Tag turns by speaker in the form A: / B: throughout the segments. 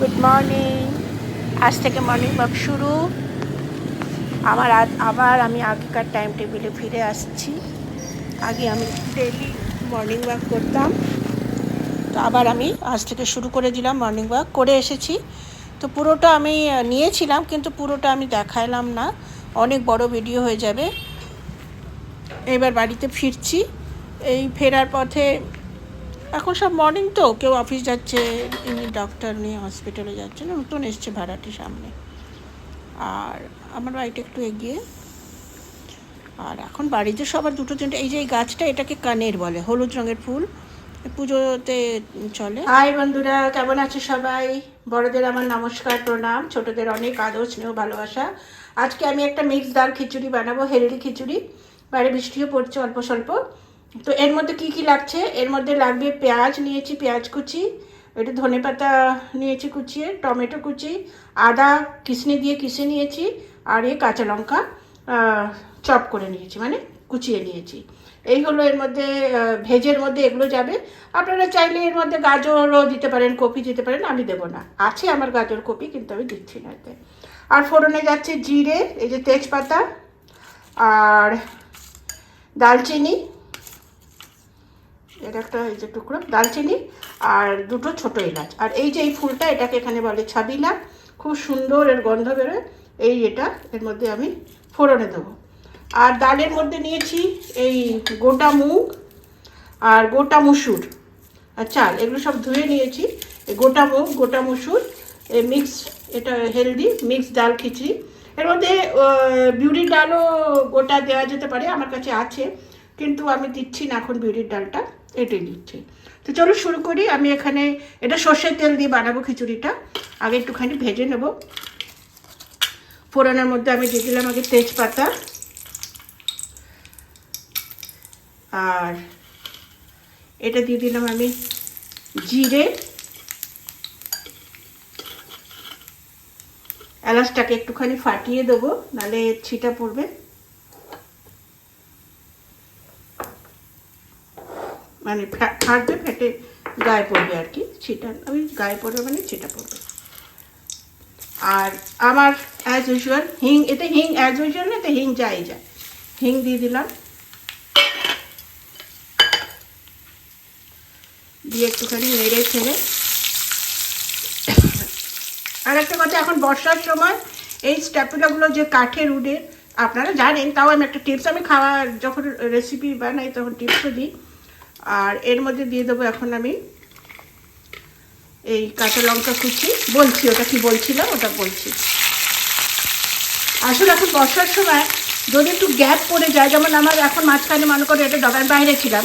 A: Good morning আজ থেকে morning walk শুরু। আমার আবার আমি আগেকার টাইম টেবিলে ফিরে আসছি। আগে আমি ডেলি মর্নিং ওয়াক করতাম। তো আবার আমি আজ থেকে শুরু করে দিলাম মর্নিং ওয়াক করে এসেছি। তো পুরোটা আমি নিয়েছিলাম, কিন্তু পুরোটা আমি দেখাইলাম না। অনেক বড় ভিডিও হয়ে যাবে। এবার বাড়িতে ফিরছি। এই ফেরার পথে এখন সব মর্নিং তো, কেউ অফিস যাচ্ছে ইনি ডক্টর নিয়ে হসপিটালে যাচ্ছে না, নতুন এসছে ভাড়াটি সামনে। আর আমার বাড়িটা একটু এগিয়ে। আর এখন বাড়িতে সবার দুটো তিনটে, এই যে এই গাছটা এটাকে কানের বলে, হলুদ রঙের ফুল পুজোতে চলে। হাই বন্ধুরা, কেমন আছে সবাই? বড়দের আমার নমস্কার, প্রণাম। ছোটদের অনেক আদর, স্নেহ, ভালোবাসা। আজকে আমি একটা মিক্স ডাল খিচুড়ি বানাবো, হেলদি খিচুড়ি। বাইরে বৃষ্টিও পড়ছে অল্প স্বল্প। তো এর মধ্যে কি কি লাগছে? এর মধ্যে লাগবে পেঁয়াজ নিয়েছি, পেঁয়াজ কুচি একটু ধনে পাতা নিয়েছি কুচিয়ে, টমেটো কুচি, আদা কিসনি দিয়ে কিসে নিয়েছি, আর এ কাঁচা লঙ্কা চপ করে নিয়েছি মানে কুচিয়ে নিয়েছি। এই হলো এর মধ্যে ভেজের মধ্যে এগুলো যাবে। আপনারা চাইলে এর মধ্যে গাজরও দিতে পারেন, কপি দিতে পারেন, আমি দেবো না। আছে আমার গাজর কপি, কিন্তু আমি দিচ্ছি না এতে। আর ফোড়নে যাচ্ছে জিরে, এই যে তেজপাতা, আর দালচিনি এটা একটা এই যে টুকরো দালচিনি আর দুটো ছোট এলাচ। আর এই যে এই ফুলটা, এটাকে এখানে বলে ছাবিলা খুব সুন্দর এর গন্ধ বেরোয়। এই এটা, এর মধ্যে আমি ফোড়নে দেবো। আর ডালের মধ্যে নিয়েছি এই গোটা মুগ আর গোটা মুসুর। আর চাল, এগুলো সব ধুয়ে নিয়েছি। গোটা মুগ, গোটা মুসুর মিক্স, এটা হেলদি, মিক্স ডাল খিচড়ি। এর মধ্যে বিউরির ডালও গোটা দেওয়া যেতে পারে, আমার কাছে আছে। কিন্তু আমি দিচ্ছি না এখন বিউরির ডালটা। এটাই দিচ্ছি তো চলো শুরু করি। আমি এখানে এটা সর্ষের তেল দিয়ে বানাবো খিচুড়িটা। আগে একটুখানি ভেজে নেব। ফোড়নের মধ্যে আমি দিয়ে দিলাম আগে তেজপাতা। আর এটা দিয়ে দিলাম আমি জিরে। এলাচটাকে একটুখানি ফাটিয়ে দেবো নাহলে ছিটা পড়বে। মানে ফাটবে, ফেটে গায়ে পড়বে আর কি ছিটা ওই গায়ে পড়বে মানে ছিটা পড়বে। আর আমার অ্যাজ ইউজুয়াল হিং এতে হিং অ্যাজ ইউজুয়াল না, এতে হিং যাই যায় হিং দিয়ে দিলাম। দিয়ে একটুখানি নেড়ে ছেড়ে। আর একটা কথা, এখন বর্ষার সময় এই স্ট্যাপুলাগুলো যে কাঠের উডে, আপনারা জানেন, তাও আমি একটা টিপস আমি খাওয়ার যখন রেসিপি বানাই, তখন টিপসও দিই। আর এর মধ্যে দিয়ে দেবো এখন আমি এই কাঁচা লঙ্কা কুচি। বলছি, ওটা কি বলছিলাম ওটা বলছি। আসলে এখন বর্ষার সময় যদি একটু গ্যাপ পড়ে যায়, যেমন আমার এখন মাঝখানে মনে করে এটা দোকান বাইরে ছিলাম,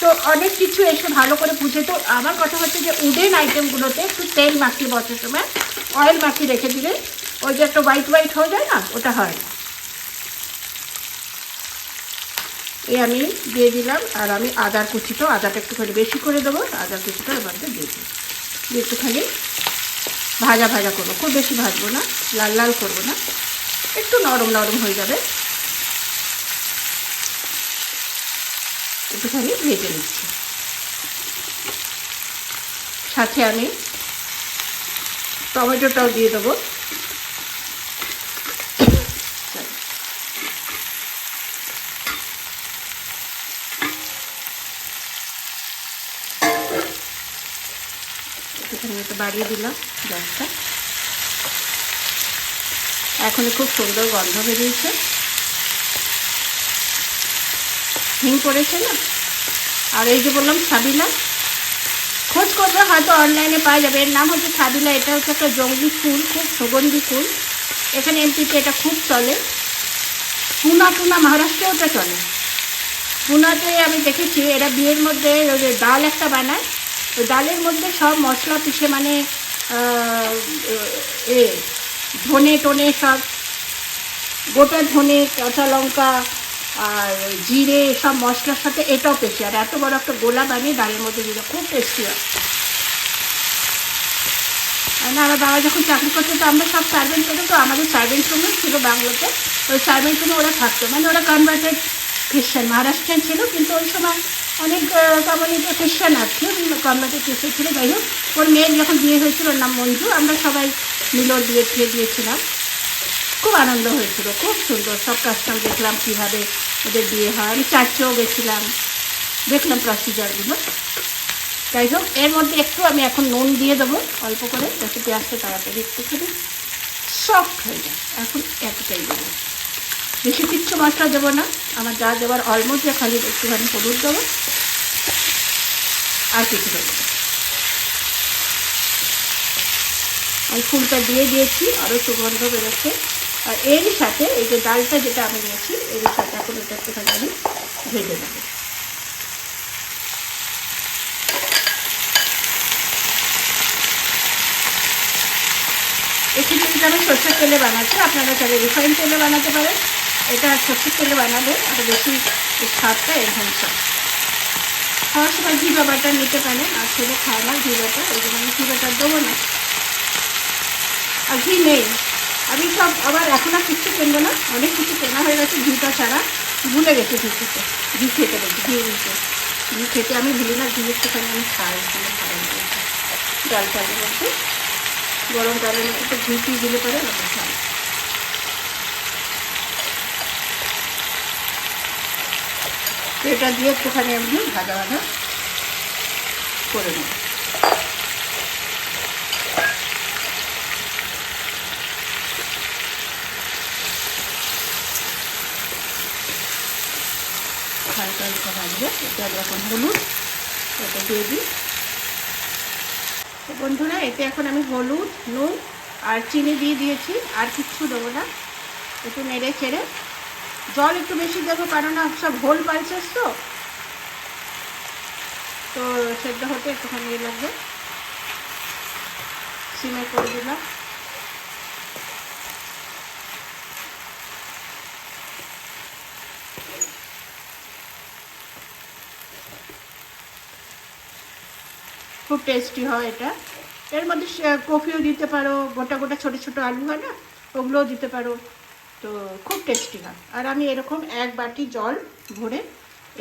A: তো অনেক কিছু এসে ভালো করে পুষে তো আমার কথা হচ্ছে যে উডেন আইটেমগুলোতে একটু তেল মাখিয়ে বসার সময় অয়েল মাখিয়ে রেখে দিলে ওই যে একটা হোয়াইট হোয়াইট হয়ে যায় না, ওটা হয় না। এই আমি দিয়ে দিলাম, আর আমি আদার কুচিটাও, আদাটা একটুখানি বেশি করে দেবো আদার কুচিটা এবার দিয়ে দিই দিয়ে একটুখানি ভাজা ভাজা করব, খুব বেশি ভাজবো না, লাল লাল করব না, একটু নরম নরম হয়ে যাবে। একটুখানি ভেজে নিচ্ছি। সাথে আমি টমেটোটাও দিয়ে দেবো একটুখানি একটু বাড়িয়ে দিলাম গ্যাসটা। এখনই খুব সুন্দর গন্ধ বেরিয়েছে। হিং পড়েছে না? আর এই যে বললাম সাবিলা খোঁজ করবে, হয়তো অনলাইনে পাওয়া যাবে। এর নাম হচ্ছে সাবিলা এটা হচ্ছে একটা জঙ্গলি ফুল, খুব সুগন্ধি ফুল। এখানে এমপিতে এটা খুব চলে। পুনা টুনা মহারাষ্ট্রেও এটা চলে। পুনাতে আমি দেখেছি, এরা বিয়ের মধ্যে ওই ডাল একটা বানায়। ডালের মধ্যে সব মশলা পিষে মানে এ, ধনে টনে সব, গোটা ধনে, কাঁচা লঙ্কা আর জিরে সব মশলার সাথে এটাও পেশি। আর এত বড় একটা গোলা বানিয়ে ডালের মধ্যে দিলে খুব টেস্টি হয়। না, আমার বাবা যখন চাকরি করতো, তো আমরা সব সার্ভেন্ট করতো তো আমাদের সার্ভেন্ট রুমও ছিল বাংলোতে। ওই সার্ভেন্ট রুমে ওরা থাকতো। মানে ওরা কনভার্টেড খ্রিস্টান, মহারাষ্ট্রিয়ান ছিল, কিন্তু ওই সময়
B: অনেক তো খ্রিস্টান আছে কর্ণাটক খ্রিস্টান ছিল, যাই হোক। ওর মেয়ের যখন বিয়ে হয়েছিল নাম মঞ্জু, আমরা সবাই মিলে বিয়ে ফিরে দিয়েছিলাম। খুব আনন্দ হয়েছিল, খুব সুন্দর, সব কাস্টম দেখলাম, কীভাবে ওদের বিয়ে হয়। আমি চার্চেও গেছিলাম, দেখলাম প্রসিজারগুলো যাই হোক, এর মধ্যে একটু আমি এখন নুন দিয়ে দেবো, অল্প করে, যাতে পেঁয়াজটা তাড়াতাড়ি একটুখানি সফট হয়ে যায়। এখন এতটাই দেবো। বেশি কিচ্ছু মশলা দেবো না। আমার যা দেওয়ার অলমোস্ট খালি একটুখানি হলুদ দেবো। আর কিছু দেবো। আমি ফুলটা দিয়ে দিয়েছি আরও সুগন্ধ বেরোচ্ছে। আর এরই সাথে এই যে ডালটা যেটা আমি নিয়েছি এর সাথে এখন এটা একটুখানি আমি ভেজে দেবো এই খিচুড়িটা আমি সর্ষের তেলে বানাচ্ছি, আপনারা চাইলে রিফাইন তেলে বানাতে পারেন। এটা সর্ষের তেলে বানালে আরও বেশি স্বাদটা এনহ্যান্স হয় খাওয়ার সময় ঘি বাবাটা নিতে পারেন আর ছেলে খায় না ঘি বাটা ওই জন্য আমি ঘি বাটার দেবো না। আর ঘি নেই। আমি সব আবার এখন আর কিচ্ছু কিনবো না, অনেক কিছু কেনা হয়ে গেছে ঘিটা ছাড়া। ভুলে গেছি ঘি খেতে ঘি খেতে গেছি ঘি নিতে ঘি খেতে আমি ভুলি না, ঘি একটুখানি আমি খাই এখানে খাই ডাল চালের মধ্যে। গরম ডালের মধ্যে একটু ঘি টি দিলে পরে আমি খাই তো এটা দিয়ে একটুখানি আমি ভাজা ভাজা করে নেব। হালকা হালকা ভাজবে এটা এখন হলুদ, এটা দিয়ে দিই। বন্ধুরা, এতে এখন আমি হলুদ, নুন আর চিনি দিয়ে দিয়েছি, আর কিচ্ছু দেবো না। একটু নেড়ে ছেড়ে জল একটু বেশি দেবো কারণ সব হোল পালসেস তো। তো সেদ্ধ হতে একটুখানি ইয়ে লাগবে। সিমে করে দিলাম। খুব টেস্টি হয় এটা। এর মধ্যে কফিও দিতে পারো, গোটা গোটা ছোটো ছোটো আলু হয় না, ওগুলোও দিতে পারো। তো খুব টেস্টি হয়। আর আমি এরকম এক বাটি জল ভরে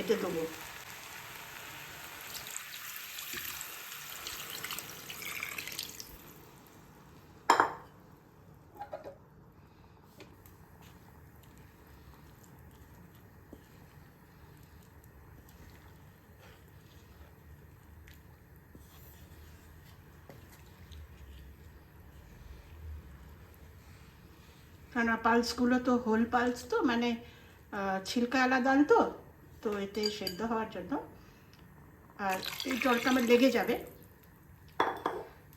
B: এতে দেবো। কারণ পালসগুলো তো, হোল পালস তো মানে ছিলকা আলাদা তো তো এতে সেদ্ধ হওয়ার জন্য। আর এই জলটা আমার লেগে যাবে।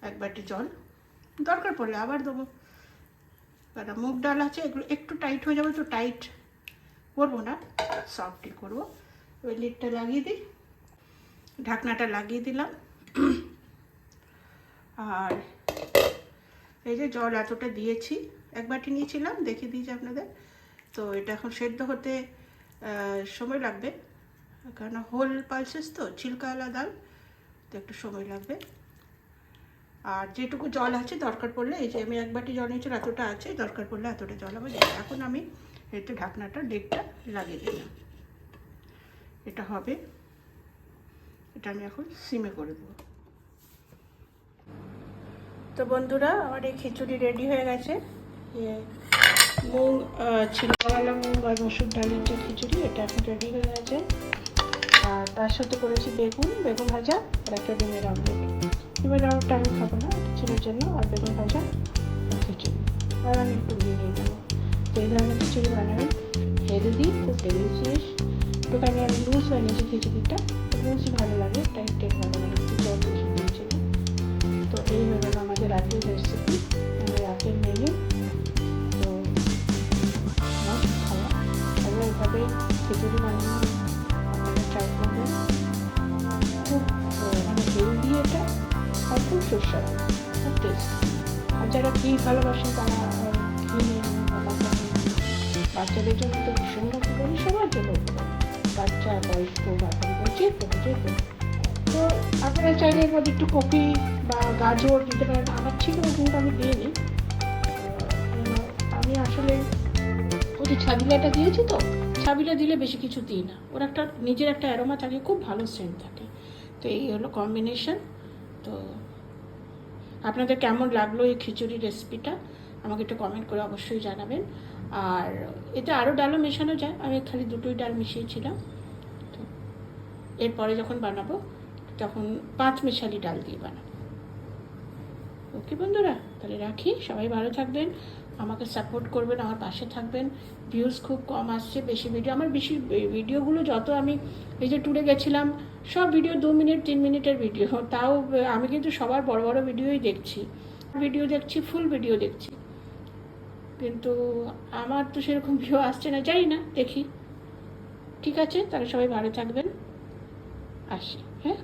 B: এক বাটি জল। দরকার পড়লে আবার দেবো। কারণ মুগ ডাল আছে, এগুলো একটু টাইট হয়ে যাবে তো টাইট। করব না, সফটই করব। ওই লিডটা লাগিয়ে দিই। ঢাকনাটা লাগিয়ে দিলাম। আর এই যে জল এতটা দিয়েছি এক বাটি নিয়েছিলাম, দেখিয়ে দিয়েছি আপনাদের। তো এটা এখন সেদ্ধ হতে সময় লাগবে। কারণ হোল পালসেস তো, ছিলকা আলাদা তো একটু সময় লাগবে। আর যেটুকু জল আছে, দরকার পড়লে, এই যে আমি এক বাটি জল নিয়েছি, এতটা আছে, দরকার পড়লে এতটা জল হবে। এখন আমি এতে ঢাকনাটা, ডেকটা লাগিয়ে দিলাম। এটা হবে, এটা আমি এখন সিমে করে দেবো। তো বন্ধুরা, আমার এই খিচুড়ি রেডি হয়ে গেছে। ইয়ে মুগ ছিলকাওয়ালা মুগ আর মসুর ডালের যে খিচুড়ি, এটা এখন রেডি হয়ে গেছে। আর তার সাথে করেছি বেগুন বেগুন ভাজা আর একটা ডিমের অমলেট ডিমের অমলেটটা আমি খাব না ছেলের জন্য, আর বেগুন ভাজা খিচুড়ি। আর আমি একটু নিয়ে নেব। তো এই ধরনের খিচুড়ি বানাবেন হেলদি খুব ডেলিশিয়াস একটুখানি আমি লুজ বানিয়েছি খিচুড়িটা লুজই ভালো লাগে টাইট টাইট ভালো লাগে জল তো এই হলো আমাদের রাতের রেসিপি এভাবে খিচুড়ি বানিয়ে আমাদের ট্রাই করবেন খুব মানে হেলদি এটা আর খুব সুস্বাদু খুব টেস্টি আর যারা ঘি ভালোবাসেন তারা ঘি। বাচ্চাদের জন্য তো ভীষণ উপকারী সবার জন্য বাচ্চা, বয়স্ক, বা যে কোনো যে কোনো। তো আপনারা চাইলে এর মধ্যে একটু কপি বা গাজর দিতে পারেন। আমার ছিল, কিন্তু আমি দিইনি। আমি আসলে ওই যে ছাদিলাটা দিয়েছি তো সাবিলা দিলে বেশি কিছু দিই না। ওর একটা, নিজের একটা অ্যারোমা থাকে, খুব ভালো সেন্ট থাকে। তো এই হলো কম্বিনেশন তো আপনাদের কেমন লাগল এই খিচুড়ি রেসিপিটা আমাকে একটু কমেন্ট করে অবশ্যই জানাবেন। আর এতে আরও ডালও মেশানো যায়। আমি খালি দুটোই ডাল মিশিয়েছিলাম। তো এরপরে যখন বানাবো, তখন পাঁচ মেশালি ডাল দিয়ে বানাবো। ওকে বন্ধুরা, তাহলে রাখি। সবাই ভালো থাকবেন। আমাকে সাপোর্ট করবেন, আমার পাশে থাকবেন। ভিউজ খুব কম আসছে, বেশি ভিডিও আমার বেশি ভিডিওগুলো যত আমি এই যে ট্যুরে গেছিলাম, সব ভিডিও দু মিনিট তিন মিনিটের ভিডিও তাও, আমি কিন্তু সবার বড় বড় ভিডিওই দেখছি। ভিডিও দেখছি ফুল ভিডিও দেখছি। কিন্তু আমার তো সেরকম ভিউ আসছে না, জানি না, দেখি। ঠিক আছে? তাহলে সবাই ভালো থাকবেন। আসি হ্যাঁ?